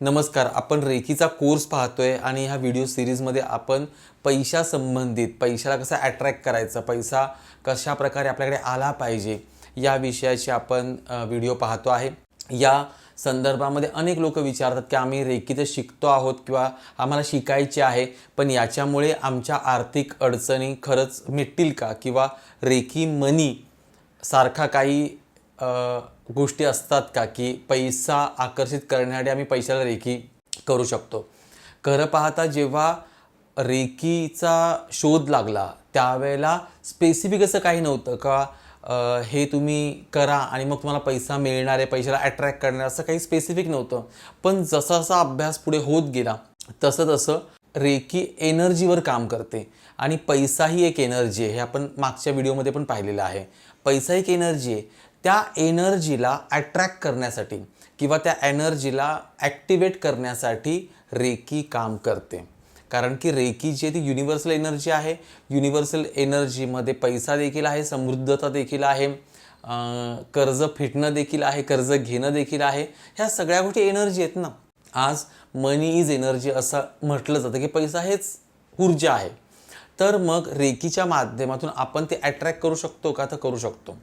नमस्कार आपण रेकीचा कोर्स पाहतोय आणि ह्या व्हिडिओ सिरीजमध्ये आपण पैशासंबंधित पैशाला कसं अट्रॅक्ट करायचं पैसा कशा प्रकारे आपल्याकडे आला पाहिजे या विषयाची आपण व्हिडिओ पाहतो आहे. या संदर्भामध्ये अनेक लोक विचारतात की आम्ही रेखीचं शिकतो आहोत किंवा आम्हाला शिकायचे आहे पण याच्यामुळे आमच्या आर्थिक अडचणी खरंच मिटतील का? किंवा रेकी मनी सारखा काही गोष्टी असतात का की पैसा आकर्षित करण्यासाठी आम्ही पैशाला रेकी करू शकतो. खरं पाहता जेव्हा रेकीचा शोध लागला त्यावेळेला स्पेसिफिक असं काही नव्हतं का हे तुम्ही करा आणि मग तुम्हाला पैसा मिळणार आहे पैशाला अट्रॅक्ट करणार असं काही स्पेसिफिक नव्हतं. पण जसा जसा अभ्यास पुढे होत गेला तसं तसं रेकी एनर्जीवर काम करते. आणि पैसा ही एक एनर्जी आहे हे आपण मागच्या व्हिडिओमध्ये पण पाहिलेलं आहे. पैसा एक एनर्जी आहे. त्या एनर्जीला अट्रॅक्ट करण्यासाठी किंवा त्या एनर्जीला ॲक्टिवेट करण्यासाठी रेकी काम करते. कारण की रेकी जी आहे ती युनिव्हर्सल एनर्जी आहे. युनिव्हर्सल एनर्जीमध्ये पैसा देखील आहे समृद्धता देखील आहे कर्ज फिटणं देखील आहे कर्ज घेणं देखील आहे. ह्या सगळ्या गोष्टी एनर्जी आहेत ना. आज मनी इज एनर्जी असं म्हटलं जातं की पैसा हेच ऊर्जा आहे. तर मग रेकीच्या माध्यमातून आपण ते अट्रॅक्ट करू शकतो का तर करू शकतो.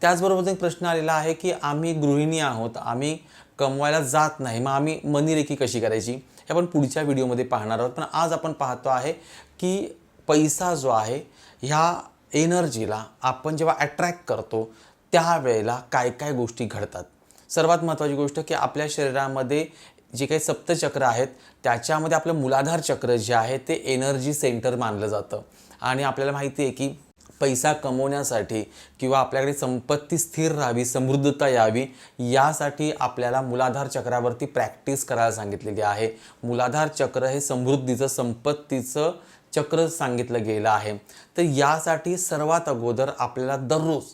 त्याचबरोबर एक प्रश्न आलेला आहे की आम्ही गृहिणी आहोत आम्ही कमवायला जात नाही मग आम्ही मनी रेकी कशी करायची? हे आपण पुढच्या व्हिडिओमध्ये पाहणार आहोत. पण आज आपण पाहतो आहे की पैसा जो आहे ह्या एनर्जीला आपण जेव्हा अट्रॅक्ट करतो त्यावेळेला काय काय गोष्टी घडतात? सर्वात महत्त्वाची गोष्ट की आपल्या शरीरामध्ये जे काही सप्तचक्र आहेत त्याच्यामध्ये आपलं मूलाधार चक्र जे आहे ते एनर्जी सेंटर मानलं जातं. आणि आपल्याला माहिती आहे की पैसा कमवण्यासाठी किंवा आपल्याकडे संपत्ती स्थिर राहावी समृद्धता यावी यासाठी आपल्याला मूलाधार चक्रावरती प्रॅक्टिस करायला सांगितलेली आहे. मूलाधार चक्र हे समृद्धीचं संपत्तीचं चक्र सांगितलं गेलं आहे. तर यासाठी सर्वात अगोदर आपल्याला दररोज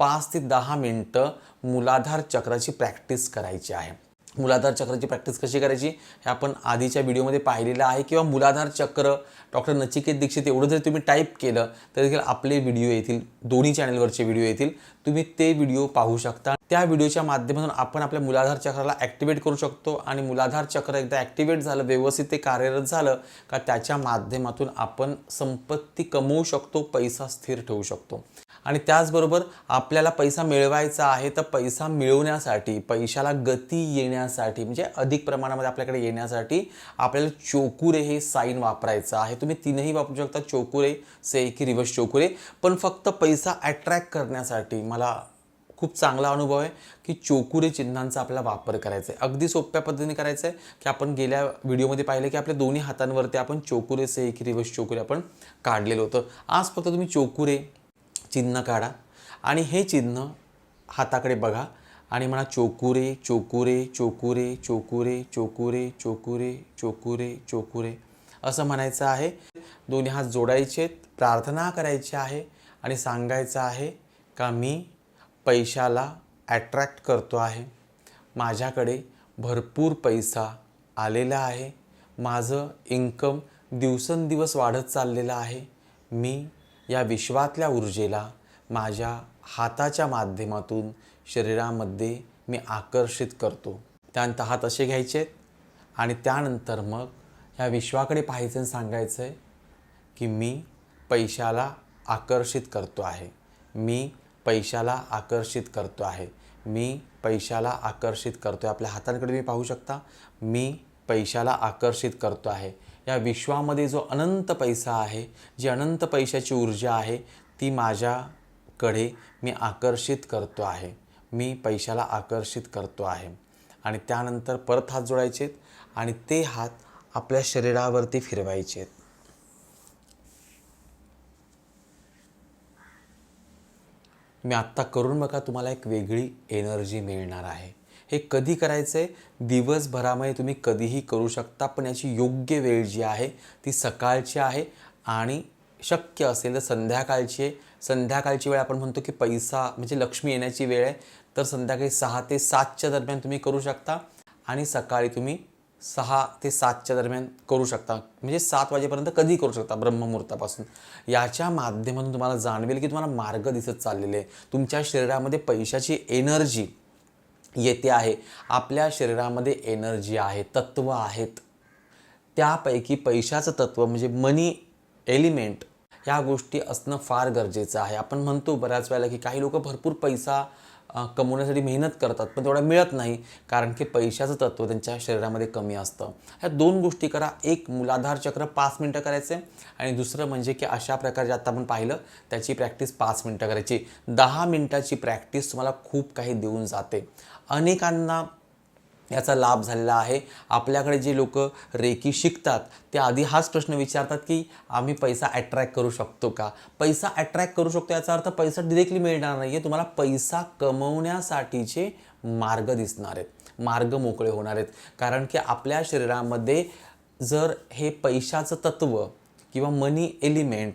पाच ते दहा मिनटं मूलाधार चक्राची प्रॅक्टिस करायची आहे. मूलाधार चक्राची प्रॅक्टिस कशी करायची हे आपण आधीच्या व्हिडिओमध्ये पाहिलेलं आहे. किंवा मूलाधार चक्र डॉक्टर नचिकेत दीक्षित एवढं जर तुम्ही टाईप केलं तर देखील आपले व्हिडिओ येतील दोन्ही चॅनलवरचे व्हिडिओ येतील. तुम्ही ते व्हिडिओ पाहू शकता. त्या व्हिडिओच्या माध्यमातून आपण आपल्या मुलाधार चक्राला ॲक्टिवेट करू शकतो आणि मूलाधार चक्र एकदा ॲक्टिवेट झालं व्यवस्थित ते कार्यरत झालं का त्याच्या माध्यमातून आपण संपत्ती कमवू शकतो पैसा स्थिर ठेवू शकतो. आणि त्याचबरोबर आपल्याला पैसा मिळवायचा आहे तर पैसा मिळवण्यासाठी पैशाला गती येण्यासाठी म्हणजे अधिक प्रमाणामध्ये आपल्याकडे येण्यासाठी आपल्याला चोकुरे हे साईन वापरायचं आहे. तुम्ही तीनही वापरू शकता चोकुरे से की रिवर्स चोकुरे. पण फक्त पैसा अट्रॅक्ट करण्यासाठी मला खूप चांगला अनुभव आहे की चोकुरे चिन्हांचा आपल्याला वापर करायचा आहे. अगदी सोप्या पद्धतीने करायचं आहे की आपण गेल्या व्हिडिओमध्ये पाहिलं की आपल्या दोन्ही हातांवरती आपण चोकुरे से रिवर्स चोकुरे आपण काढलेलं होतं. आज फक्त तुम्ही चोकुरे चिन्ह काढा. आणि हे चिन्ह हाताकडे बघा. आणि म्हणा चोकुरे चोकुरे चोकुरे चोकुरे चोकुरे चोकुरे चोकुरे चोकुरे. असं म्हणायचं आहे. दोन्ही हात जोडायचे प्रार्थना करायची आहे. आणि सांगायचं आहे का मी पैशाला ॲट्रॅक्ट करतो आहे. माझ्याकडे भरपूर पैसा आलेला आहे. माझं इन्कम दिवसेंदिवस वाढत चाललेलं आहे. मी या विश्वातल्या ऊर्जेला माझ्या हाताच्या माध्यमातून शरीरामध्ये मी आकर्षित करतो. त्यानंतर हात असे घ्यायचे आहेत आणि त्यानंतर मग ह्या विश्वाकडे पाहायचं आणि सांगायचं आहे की मी पैशाला आकर्षित करतो आहे. मी पैशाला आकर्षित करतो आहे. मी पैशाला आकर्षित करतो आहे आपल्या हातांकडे तुम्ही पाहू शकता मी पैशाला आकर्षित करतो आहे. या विश्वामध्ये जो अनंत पैसा आहे जी अनंत पैशाची ऊर्जा आहे ती माझ्याकडे मी आकर्षित करतो आहे. मी पैशाला आकर्षित करतो आहे. आणि त्यानंतर परत हात जोडायचे आणि ते हात आपल्या शरीरावरती फिरवायचे आहेत मी आत्ता करून बघा तुम्हाला एक वेगळी एनर्जी मिळणार आहे. हे कधी करायचं आहे दिवसभरामध्ये तुम्ही कधीही करू शकता पण याची योग्य वेळ जी आहे ती सकाळची आहे आणि शक्य असेल तर संध्याकाळची आहे. संध्याकाळची वेळ आपण म्हणतो की पैसा म्हणजे लक्ष्मी येण्याची वेळ आहे. तर संध्याकाळी सहा ते सातच्या दरम्यान तुम्ही करू शकता आणि सकाळी तुम्ही सहा ते सातच्या दरम्यान करू शकता. म्हणजे सात वाजेपर्यंत कधी करू शकता ब्रह्ममुहूर्तापासून. याच्या माध्यमातून तुम्हाला जाणवेल की तुम्हाला मार्ग दिसत चाललेले आहे. तुमच्या शरीरामध्ये पैशाची एनर्जी येते आहे. आपल्या शरीरामध्ये एनर्जी आहे तत्व आहेत. त्यापैकी पैशाचं तत्व म्हणजे मनी एलिमेंट ह्या गोष्टी असणं फार गरजेचं आहे. आपण म्हणतो बऱ्याच वेळेला की काही लोक भरपूर पैसा कमवण्यासाठी मेहनत करतात पण तेवढा मिळत नाही कारण की पैशाचं तत्व त्यांच्या शरीरामध्ये कमी असतं. ह्या दोन गोष्टी करा. एक मूलाधार चक्र पाच मिनटं करायचे आणि दुसरं म्हणजे की अशा प्रकारे आता आपण पाहिलं त्याची प्रॅक्टिस पाच मिनटं करायची. दहा मिनटाची प्रॅक्टिस तुम्हाला खूप काही देऊन जाते. अनेकांना याचा लाभ झालेला आहे. आपल्याकडे जे लोक रेकी शिकतात ते आधी हाच प्रश्न विचारतात की आम्ही पैसा अट्रॅक्ट करू शकतो का? पैसा अट्रॅक्ट करू शकतो याचा अर्थ पैसा डिरेक्टली मिळणार नाही आहे तुम्हाला पैसा कमवण्यासाठीचे मार्ग दिसणार आहेत. मार्ग मोकळे होणार आहेत. कारण की आपल्या शरीरामध्ये जर हे पैशाचं तत्व किंवा मनी एलिमेंट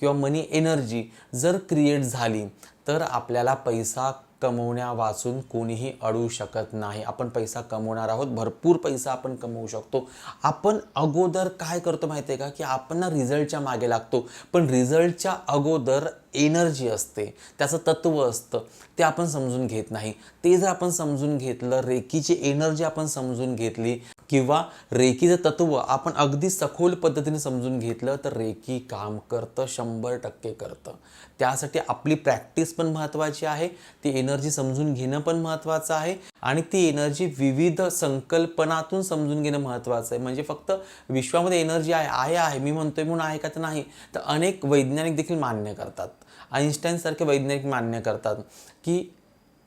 किंवा मनी एनर्जी जर क्रिएट झाली तर आपल्याला पैसा कमवण्या वाचून कोणीही अडवू शकत नाही. आपण पैसा कमवणार आहोत भरपूर पैसा आपण कमवू शकतो. आपण अगोदर काय करतो माहिती आहे का? की आपण ना रिझल्टच्या मागे लागतो. पण रिझल्टच्या अगोदर एनर्जी असते. त्याचं तत्त्व असतं. ते आपण समजून घेत नाही. ते जर आपण समजून घेतलं रेकीची एनर्जी आपण समजून घेतली किंवा रेकीचं तत्व आपण अगदी सखोल पद्धतीने समजून घेतलं तर रेकी काम करतं शंभर टक्के करतं. त्यासाठी आपली प्रॅक्टिस पण महत्त्वाची आहे ती एनर्जी समजून घेणं पण महत्त्वाचं आहे आणि ती एनर्जी विविध संकल्पनातून समजून घेणं महत्त्वाचं आहे. म्हणजे फक्त विश्वामध्ये एनर्जी आहे आहे आहे मी म्हणतोय म्हणून आहे का तर नाही तर अनेक वैज्ञानिक देखील मान्य करतात. आईन्स्टाईनसारखे वैज्ञानिक मान्य करतात की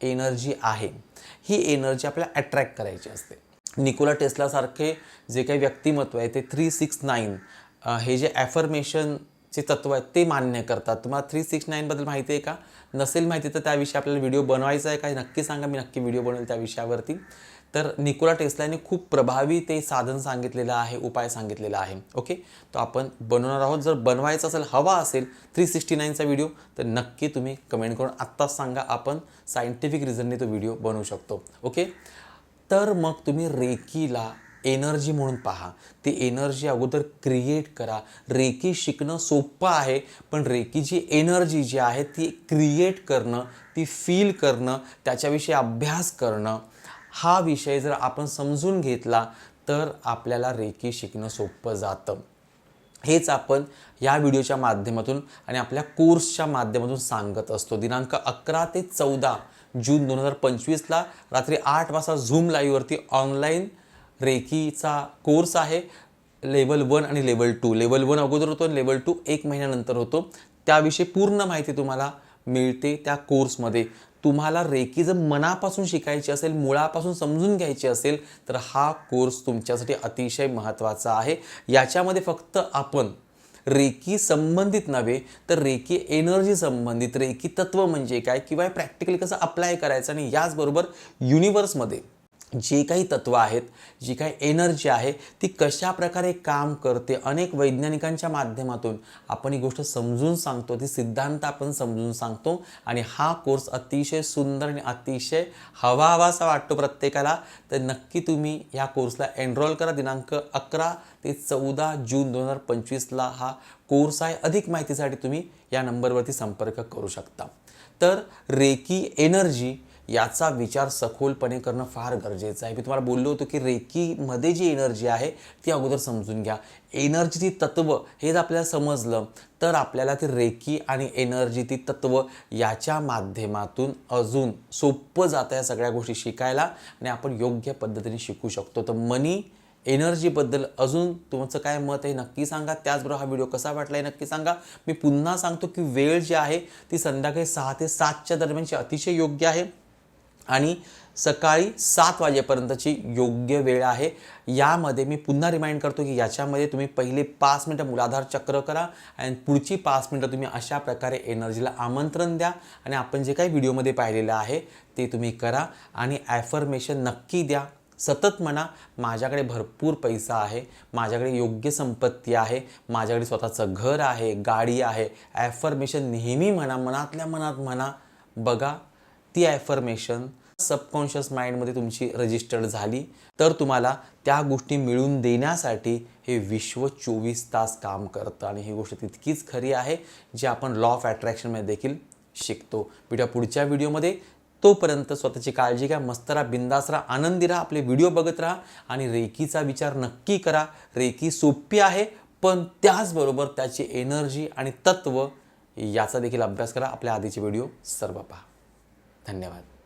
एनर्जी आहे. ही एनर्जी आपल्याला अट्रॅक्ट करायची असते. निकोला टेस्लासारखे जे काही व्यक्तिमत्व आहे ते थ्री सिक्स नाईन हे जे ॲफर्मेशनचे तत्व आहेत ते मान्य करतात. तुम्हाला थ्री सिक्स नाईनबद्दल माहिती आहे का? नसेल माहिती तर त्याविषयी आपल्याला व्हिडिओ बनवायचा आहे. का नक्की सांगा मी नक्की व्हिडिओ बनवेल त्या विषयावरती. तर निकोला टेस्लाने खूप प्रभावी ते साधन सांगितलेलं आहे उपाय सांगितलेला आहे. ओके? तो आपण बनवणार आहोत. जर बनवायचं असेल हवा असेल थ्री सिक्स्टी नाईनचा व्हिडिओ तर नक्की तुम्ही कमेंट करून आत्ताच सांगा. आपण सायंटिफिक रिझनने तो व्हिडिओ बनवू शकतो. ओके? तर मग तुम्ही रेकीला एनर्जी म्हणून पहा. ती एनर्जी अगोदर क्रिएट करा. रेकी शिकणं सोपं आहे पण रेकीची एनर्जी जी आहे ती क्रिएट करणं ती फील करणं त्याच्याविषयी अभ्यास करणं हा विषय जर आपण समजून घेतला तर आपल्याला रेकी शिकणं सोपं जातं. हेच आपण या व्हिडिओच्या माध्यमातून आणि आपल्या कोर्सच्या माध्यमातून सांगत असतो. दिनांक अकरा ते चौदा जून दोन हजार पंचवीसला रात्री आठ वाजता झूम लाईव्हवरती ऑनलाईन रेकीचा कोर्स आहे. लेवल वन आणि लेवल टू. लेवल वन अगोदर होतो आणि लेवल टू एक महिन्यानंतर होतो. त्याविषयी पूर्ण माहिती तुम्हाला मिळते त्या कोर्समध्ये. तुम्हाला रेकी जर मनापासून शिकायची असेल मुळापासून समजून घ्यायची असेल तर हा कोर्स तुमच्यासाठी अतिशय महत्त्वाचा आहे. याच्यामध्ये फक्त आपण रेकी संबंधित नव्हे तर रेकी एनर्जी संबंधित रेकी तत्व म्हणजे काय? किंवा प्रॅक्टिकली कसं अप्लाय करायचं? आणि याचबरोबर युनिवर्समध्ये जे काही तत्व आहेत जी काही एनर्जी आहे ती कशा प्रकारे काम करते अनेक वैज्ञानिकांच्या माध्यमातून आपण ही गोष्ट समजून सांगतो ती सिद्धांत आपण समजून सांगतो आणि हा कोर्स अतिशय सुंदर आणि अतिशय हवा हवासा वाटतो प्रत्येकाला. तर नक्की तुम्ही या कोर्सला एनरोल करा. दिनांक अकरा ते चौदा जून दोन हजार पंचवीसला हा कोर्स आहे. अधिक माहितीसाठी तुम्ही या नंबरवरती संपर्क करू शकता. तर रेकी एनर्जी याचा विचार सखोलपणे करणं फार गरजेचं आहे. मी तुम्हाला बोललो होतो की रेकीमध्ये जी एनर्जी आहे ती अगोदर समजून घ्या. एनर्जी ती तत्व हे जर आपल्याला समजलं तर आपल्याला ती रेकी आणि एनर्जी ती तत्व याच्या माध्यमातून अजून सोपं जातं या सगळ्या गोष्टी शिकायला आणि आपण योग्य पद्धतीने शिकू शकतो. तर मनी एनर्जीबद्दल अजून तुमचं काय मत आहे नक्की सांगा. त्याचबरोबर हा व्हिडिओ कसा वाटला आहे नक्की सांगा. मी पुन्हा सांगतो की वेळ जी आहे ती संध्याकाळी सहा ते सातच्या दरम्यानची अतिशय योग्य आहे. आणि सकाळी सात वाजेपर्यंतची योग्य वेळ आहे. यामध्ये मी पुन्हा रिमाइंड करतो की याच्यामध्ये तुम्ही पहिले पाच मिनटं मुलाधार चक्र करा आणि पुढची पाच मिनटं तुम्ही अशा प्रकारे एनर्जीला आमंत्रण द्या आणि आपण जे काही व्हिडिओमध्ये पाहिलेलं आहे ते तुम्ही करा आणि ॲफर्मेशन नक्की द्या. सतत म्हणा माझ्याकडे भरपूर पैसा आहे माझ्याकडे योग्य संपत्ती आहे माझ्याकडे स्वतःचं घर आहे गाडी आहे. ॲफर्मेशन नेहमी म्हणा मनातल्या मनात म्हणा बघा ती ॲफर्मेशन सबकॉन्शियस माइंडमध्ये तुमची रजिस्टर्ड झाली तर तुम्हाला त्या गोष्टी मिळवून देण्यासाठी हे विश्व चोवीस तास काम करतं. आणि ही गोष्ट तितकीच खरी आहे जी आपण लॉ ऑफ अट्रॅक्शनमध्ये देखील शिकतो. भेटूया पुढच्या व्हिडिओमध्ये तोपर्यंत स्वतःची काळजी घ्या मस्त राहा बिंदास राहा आनंदी राहा आपले व्हिडिओ बघत राहा आणि रेकीचा विचार नक्की करा. रेकी सोपी आहे पण त्याचबरोबर त्याची एनर्जी आणि तत्व याचा देखील अभ्यास करा. आपल्या आधीचे व्हिडिओ सर्व पहा. धन्यवाद.